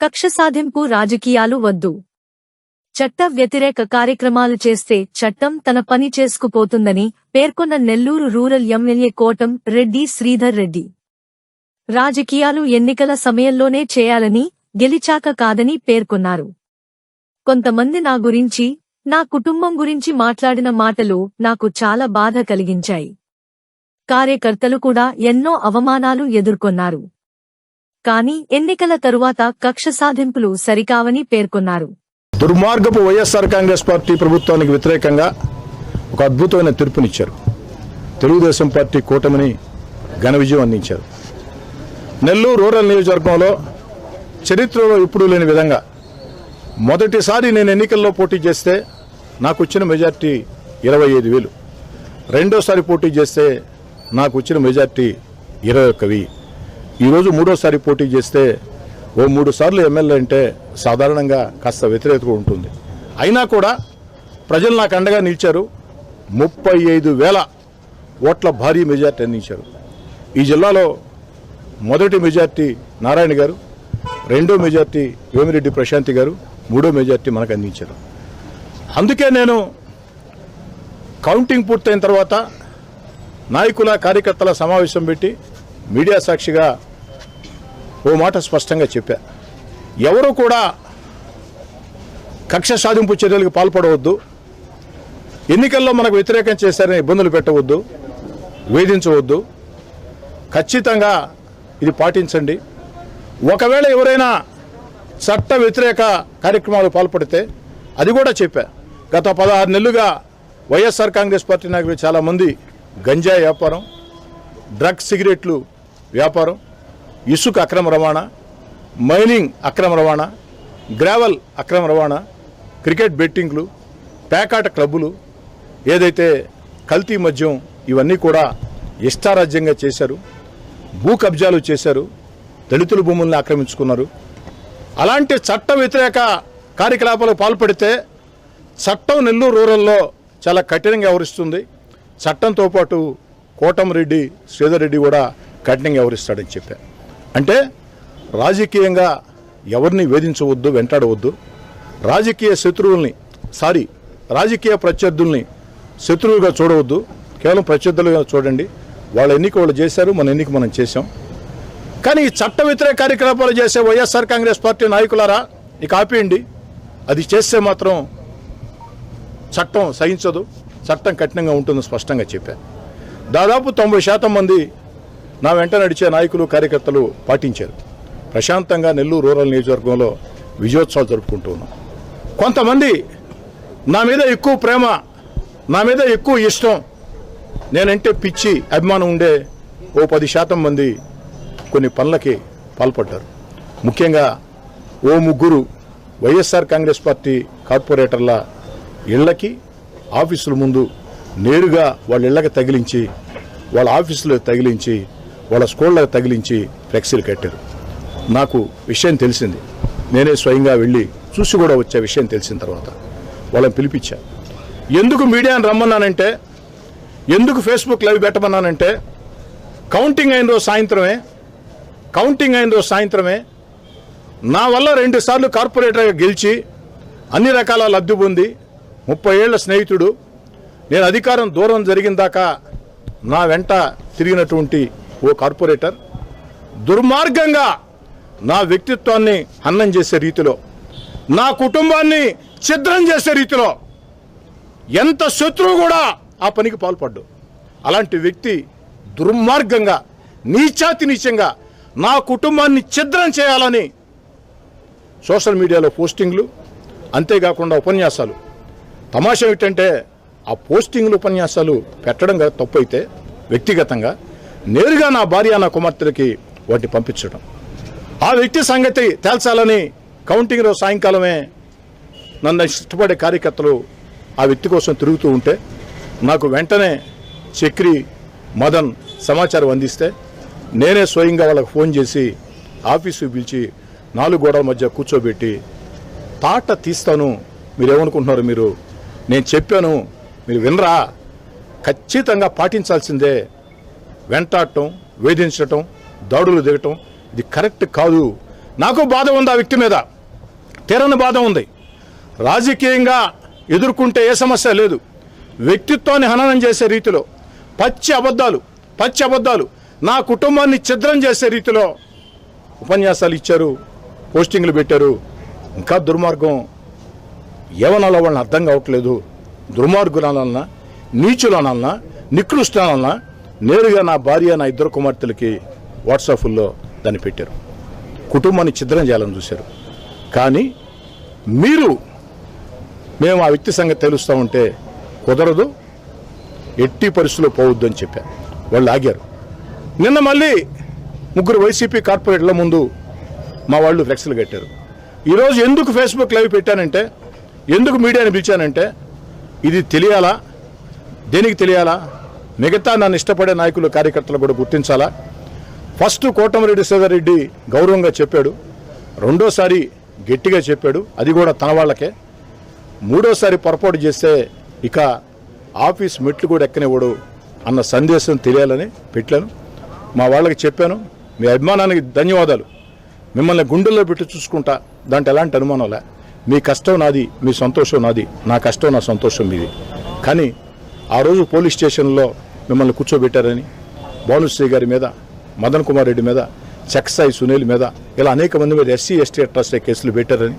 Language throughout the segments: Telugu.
కక్ష సాధింపు రాజకీయాలు వద్దు. చట్ట వ్యతిరేక కార్యక్రమాలు చేస్తే చట్టం తన పని చేసుకుపోతుందని పేర్కొన్న నెల్లూరు రూరల్ ఎమ్మెల్యే కోటం రెడ్డి శ్రీధర్ రెడ్డి. రాజకీయాలు ఎన్నికల సమయంలోనే చేయాలని గెలిచాక కాదని పేర్కొన్నారు. కొంతమంది నా గురించి నా కుటుంబం గురించి మాట్లాడిన మాటలు నాకు చాలా బాధ కలిగించాయి. కార్యకర్తలు కూడా ఎన్నో అవమానాలు ఎదుర్కొన్నారు. కానీ ఎన్నికల తరువాత కక్ష సాధింపులు సరికావని పేర్కొన్నారు. దుర్మార్గపు వైఎస్ఆర్ కాంగ్రెస్ పార్టీ ప్రభుత్వానికి వ్యతిరేకంగా ఒక అద్భుతమైన తీర్పునిచ్చారు. తెలుగుదేశం పార్టీ కూటమిని ఘన విజయం అందించారు. నెల్లూరు రూరల్ నియోజకవర్గంలో చరిత్రలో ఇప్పుడు లేని విధంగా మొదటిసారి నేను ఎన్నికల్లో పోటీ చేస్తే నాకు వచ్చిన మెజార్టీ ఇరవై ఐదు వేలు. రెండోసారి పోటీ చేస్తే నాకు వచ్చిన మెజార్టీ ఇరవై ఒక్క వెయ్యి. ఈరోజు మూడోసారి పోటీ చేస్తే ఓ మూడు సార్లు ఎమ్మెల్యే అంటే సాధారణంగా కాస్త వ్యతిరేకత ఉంటుంది. అయినా కూడా ప్రజలు నాకు అండగా నిలిచారు. ముప్పై ఐదు వేల ఓట్ల భారీ మెజార్టీ అందించారు. ఈ జిల్లాలో మొదటి మెజార్టీ నారాయణ గారు రెండో మెజార్టీ వేమిరెడ్డి ప్రశాంతి గారు మూడో మెజార్టీ మనకు అందించారు. అందుకే నేను కౌంటింగ్ పూర్తయిన తర్వాత నాయకుల కార్యకర్తల సమావేశం పెట్టి మీడియా సాక్షిగా ఓ మాట స్పష్టంగా చెప్పా. ఎవరు కూడా కక్ష సాధింపు చర్యలకు పాల్పడవద్దు. ఎన్నికల్లో మనకు వ్యతిరేకం చేశారని ఇబ్బందులు పెట్టవద్దు. వేధించవద్దు. ఖచ్చితంగా ఇది పాటించండి. ఒకవేళ ఎవరైనా చట్ట వ్యతిరేక కార్యక్రమాలు పాల్పడితే అది కూడా చెప్పా. గత పదహారు నెలలుగా వైఎస్ఆర్ కాంగ్రెస్ పార్టీ నాయకులు చాలామంది గంజాయి వ్యాపారం డ్రగ్స్ సిగరెట్లు వ్యాపారం ఇసుక అక్రమ రవాణా మైనింగ్ అక్రమ రవాణా గ్రావెల్ అక్రమ రవాణా క్రికెట్ బెట్టింగ్లు పేకాట క్లబ్బులు ఏదైతే కల్తీ మద్యం ఇవన్నీ కూడా ఇష్టారాజ్యంగా చేశారు భూ కబ్జాలు చేశారు దళితుల భూముల్ని ఆక్రమించుకున్నారు. అలాంటి చట్ట వ్యతిరేక కార్యకలాపాలకు పాల్పడితే చట్టం నెల్లూరు రూరల్లో చాలా కఠినంగా వ్యవహరిస్తుంది. చట్టంతో పాటు కోటమిరెడ్డి శ్రీధర్ రెడ్డి కూడా కఠినంగా వ్యవహరిస్తాడని చెప్పారు. అంటే రాజకీయంగా ఎవరిని వేధించవద్దు వెంటాడవద్దు. రాజకీయ శత్రువుల్ని సారీ రాజకీయ ప్రత్యర్థుల్ని శత్రువుగా చూడవద్దు. కేవలం ప్రత్యర్థులుగా చూడండి. వాళ్ళ ఎన్నిక వాళ్ళు చేశారు మన ఎన్నిక మనం చేశాం. కానీ ఈ చట్ట వ్యతిరేక కార్యకలాపాలు చేసే వైఎస్ఆర్ కాంగ్రెస్ పార్టీ నాయకులారా ఇక ఆపేయండి. అది చేస్తే మాత్రం చట్టం సహించదు. చట్టం కఠినంగా ఉంటుందని స్పష్టంగా చెప్పారు దాదాపు తొంభై శాతం మంది నా వెంట నడిచే నాయకులు కార్యకర్తలు పాటించారు. ప్రశాంతంగా నెల్లూరు రూరల్ నియోజకవర్గంలో విజయోత్సవాలు జరుపుకుంటూ ఉన్నాం. కొంతమంది నా మీద ఎక్కువ ప్రేమ నా మీద ఎక్కువ ఇష్టం. నేనంటే పిచ్చి అభిమానం ఉండే ఓ పది శాతం మంది కొన్ని పనులకి పాల్పడ్డారు. ముఖ్యంగా ఓ ముగ్గురు వైఎస్ఆర్ కాంగ్రెస్ పార్టీ కార్పొరేటర్ల ఇళ్ళకి ఆఫీసుల ముందు నేరుగా వాళ్ళ ఇళ్ళకి తగిలించి వాళ్ళ ఆఫీసులు తగిలించి వాళ్ళ స్కూళ్ళకు తగిలించి ఫ్లెక్సీలు కట్టారు. నాకు విషయం తెలిసింది. నేనే స్వయంగా వెళ్ళి చూసి కూడా వచ్చే విషయం తెలిసిన తర్వాత వాళ్ళని పిలిపించా. ఎందుకు మీడియాని రమ్మన్నానంటే ఎందుకు ఫేస్బుక్ లైవ్ పెట్టమన్నానంటే కౌంటింగ్ అయిన రోజు సాయంత్రమే కౌంటింగ్ అయిన రోజు సాయంత్రమే నా వల్ల రెండు సార్లు కార్పొరేటర్గా గెలిచి అన్ని రకాల లబ్ధి పొంది ముప్పై ఏళ్ళ స్నేహితుడు. నేను అధికారం దూరం జరిగిన దాకా నా వెంట తిరిగినటువంటి ఓ కార్పొరేటర్ దుర్మార్గంగా నా వ్యక్తిత్వాన్ని హన్నం చేసే రీతిలో నా కుటుంబాన్ని ఛిద్రం చేసే రీతిలో ఎంత శత్రువు కూడా ఆ పనికి పాల్పడ్డు. అలాంటి వ్యక్తి దుర్మార్గంగా నీచాతి నీచంగా నా కుటుంబాన్ని ఛిద్రం చేయాలని సోషల్ మీడియాలో పోస్టింగ్లు అంతేకాకుండా ఉపన్యాసాలు. తమాషా ఏమిటంటే ఆ పోస్టింగ్లు ఉపన్యాసాలు పెట్టడం కదా తప్పు అయితే వ్యక్తిగతంగా. నేరుగా నా భార్య నా కుమార్తెలకి వాటిని పంపించడం. ఆ వ్యక్తి సంగతి తేల్చాలని కౌంటింగ్ రోజు సాయంకాలమే నన్ను ఇష్టపడే కార్యకర్తలు ఆ వ్యక్తి కోసం తిరుగుతూ ఉంటే నాకు వెంటనే చక్రి మదన్ సమాచారం అందిస్తే నేనే స్వయంగా వాళ్ళకి ఫోన్ చేసి ఆఫీసు పిలిచి నాలుగు గోడల మధ్య కూర్చోబెట్టి తాట తీస్తాను మీరేమనుకుంటున్నారు మీరు? నేను చెప్పాను మీరు వినరా? ఖచ్చితంగా పాటించాల్సిందే వెంటాడటం వేధించటం దాడులు దిగటం ఇది కరెక్ట్ కాదు. నాకు బాధ ఉంది ఆ వ్యక్తి మీద. తీరని బాధ ఉంది. రాజకీయంగా ఎదుర్కొంటే ఏ సమస్య లేదు. వ్యక్తిత్వాన్ని హననం చేసే రీతిలో పచ్చి అబద్ధాలు పచ్చి అబద్ధాలు నా కుటుంబాన్ని ఛిద్రం చేసే రీతిలో ఉపన్యాసాలు ఇచ్చారు పోస్టింగ్లు పెట్టారు. ఇంకా దుర్మార్గం ఏమనాలో వాళ్ళని అర్థం కావట్లేదు. దుర్మార్గులనన్నా నీచులనన్నా నికృష్టనన్నా నేరుగా నా భార్య నా ఇద్దరు కుమార్తెలకి వాట్సాప్లో దాన్ని పెట్టారు. కుటుంబాన్ని ఛిద్రం చేయాలని చూశారు. కానీ మీరు మేము ఆ వ్యక్తి సంగతి తెలుస్తూ ఉంటే కుదరదు ఎట్టి పరిస్థితుల్లో పోవద్దు అని చెప్పారు. వాళ్ళు ఆగారు. నిన్న మళ్ళీ ముగ్గురు వైసీపీ కార్పొరేట్ల ముందు మా వాళ్ళు ఫ్లెక్స్లు కట్టారు. ఈరోజు ఎందుకు ఫేస్బుక్ లైవ్ పెట్టానంటే ఎందుకు మీడియాని పిలిచానంటే ఇది తెలియాలా? దేనికి తెలియాలా? మిగతా నన్ను ఇష్టపడే నాయకులు కార్యకర్తలు కూడా గుర్తించాలా? ఫస్ట్ కోటమిరెడ్డి రెడ్డి గౌరవంగా చెప్పాడు. రెండోసారి గట్టిగా చెప్పాడు. అది కూడా తన వాళ్ళకే. మూడోసారి పొరపాటు చేస్తే ఇక ఆఫీస్ మెట్లు కూడా ఎక్కనివ్వడు అన్న సందేశం తెలియాలని పెట్టాను. మా వాళ్ళకి చెప్పాను. మీ అభిమానానికి ధన్యవాదాలు. మిమ్మల్ని గుండెల్లో పెట్టి చూసుకుంటా. దాంట్లో ఎలాంటి అనుమానంలే మీ కష్టం నాది మీ సంతోషం నాది. నా కష్టం నా సంతోషం మీది. కానీ ఆ రోజు పోలీస్ స్టేషన్లో మిమ్మల్ని కూర్చోబెట్టారని భానుశ్రీ గారి మీద మదన్ కుమార్ రెడ్డి మీద చక్సాయి సునీల్ మీద ఇలా అనేక మంది మీద ఎస్సీ ఎస్టీ అట్రాసిటీ కేసులు పెట్టారని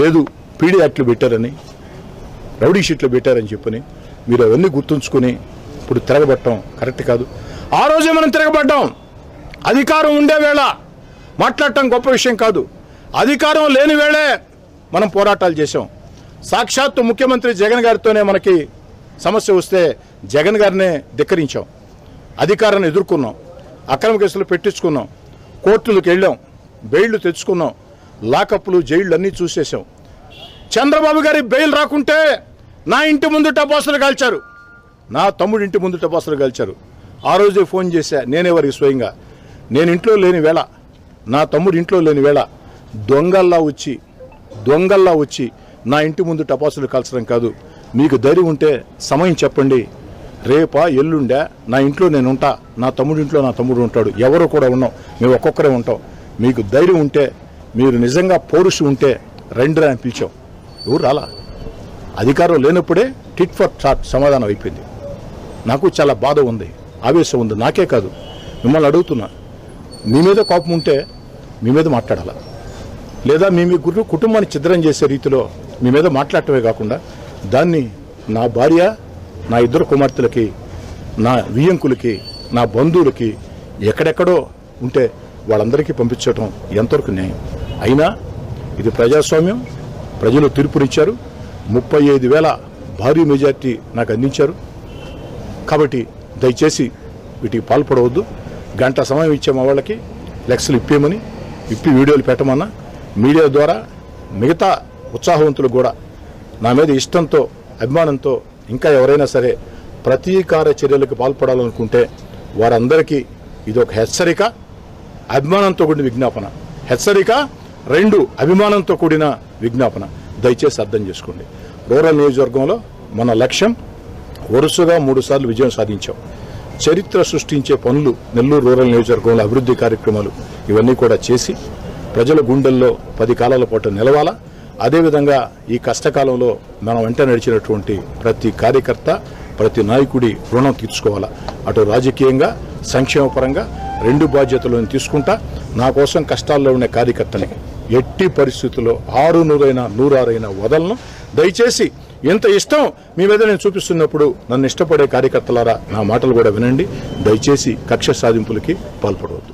లేదు పీడీ యాక్ట్లు పెట్టారని రౌడీ షీట్లు పెట్టారని చెప్పని మీరు అవన్నీ గుర్తుంచుకొని ఇప్పుడు తిరగబట్టడం కరెక్ట్ కాదు. ఆ రోజే మనం తిరగబడ్డాం. అధికారం ఉండే వేళ మాట్లాడటం గొప్ప విషయం కాదు. అధికారం లేని వేళే మనం పోరాటాలు చేశాం. సాక్షాత్తు ముఖ్యమంత్రి జగన్ గారితోనే మనకి సమస్య వస్తే జగన్ గారినే ధిక్కరించాం. అధికారాన్ని ఎదుర్కొన్నాం. అక్రమ కేసులు పెట్టించుకున్నాం. కోర్టులకు వెళ్ళాం. బెయిళ్ళు తెచ్చుకున్నాం. లాకప్లు జైళ్ళు అన్నీ చూసేసాం చంద్రబాబు గారి బెయిల్ రాకుంటే నా ఇంటి ముందు టపాసులు కాల్చారు. నా తమ్ముడి ఇంటి ముందు టపాసులు కాల్చారు. ఆ రోజే ఫోన్ చేశా. నేనే వారికి స్వయంగా. నేను ఇంట్లో లేని వేళ నా తమ్ముడు ఇంట్లో లేని వేళ దొంగల్లా వచ్చి దొంగల్లా వచ్చి నా ఇంటి ముందు టపాసులు కాల్చడం కాదు. మీకు ధైర్యం ఉంటే సమయం చెప్పండి. రేపా ఎల్లుండా నా ఇంట్లో నేను ఉంటా. నా తమ్ముడి ఇంట్లో నా తమ్ముడు ఉంటాడు. ఎవరు కూడా ఉన్నాం మేము ఒక్కొక్కరే ఉంటాం. మీకు ధైర్యం ఉంటే మీరు నిజంగా పౌరుషు ఉంటే రండి అని పిలిచాం. ఎవరు రాలా? అధికారం లేనప్పుడే టిట్ ఫర్ టాట్ సమాధానం అయిపోయింది. నాకు చాలా బాధ ఉంది. ఆవేశం ఉంది. నాకే కాదు. మిమ్మల్ని అడుగుతున్నా. మీ మీద కోపం ఉంటే మీ మీద మాట్లాడాలా? లేదా మీ మీ గురు కుటుంబాన్ని ఛిద్రం చేసే రీతిలో మీ మీద మాట్లాడటమే కాకుండా దాన్ని నా భార్య నా ఇద్దరు కుమార్తెలకి నా వియ్యంకులకి నా బంధువులకి ఎక్కడెక్కడో ఉంటే వాళ్ళందరికీ పంపించడం ఎంతవరకు న్యాయం? అయినా ఇది ప్రజాస్వామ్యం ప్రజలు తీర్పునిచ్చారు ముప్పై ఐదు వేల భారీ మెజార్టీ నాకు అందించారు. కాబట్టి దయచేసి వీటికి పాల్పడవద్దు. గంట సమయం ఇచ్చే మా వాళ్ళకి లెక్స్లు ఇప్పేయమని ఇప్పి వీడియోలు పెట్టమన్నా మీడియా ద్వారా మిగతా ఉత్సాహవంతులు కూడా నా మీద ఇష్టంతో అభిమానంతో ఇంకా ఎవరైనా సరే ప్రతీకార చర్యలకు పాల్పడాలనుకుంటే వారందరికీ ఇది ఒక హెచ్చరిక అభిమానంతో కూడిన విజ్ఞాపన. హెచ్చరిక రెండు అభిమానంతో కూడిన విజ్ఞాపన. దయచేసి అర్థం చేసుకోండి. రూరల్ నియోజకవర్గంలో మన లక్ష్యం వరుసగా మూడుసార్లు విజయం సాధించాం. చరిత్ర సృష్టించే పనులు నెల్లూరు రూరల్ నియోజకవర్గంలో అభివృద్ధి కార్యక్రమాలు ఇవన్నీ కూడా చేసి ప్రజల గుండెల్లో పది కాలాల పాటు నిలవాలా? అదేవిధంగా ఈ కష్టకాలంలో మనం వెంట నడిచినటువంటి ప్రతి కార్యకర్త ప్రతి నాయకుడి రుణం తీర్చుకోవాలా? అటు రాజకీయంగా సంక్షేమపరంగా రెండు బాధ్యతలను తీసుకుంటా నా కోసం కష్టాల్లో ఉన్న కార్యకర్తని ఎట్టి పరిస్థితుల్లో ఆరు నూరైనా నూరారైనా వదలను. దయచేసి ఇంత ఇష్టం మీ మీద నేను చూపిస్తున్నప్పుడు నన్ను ఇష్టపడే కార్యకర్తలారా నా మాటలు కూడా వినండి. దయచేసి కక్ష సాధింపులకి పాల్పడవద్దు.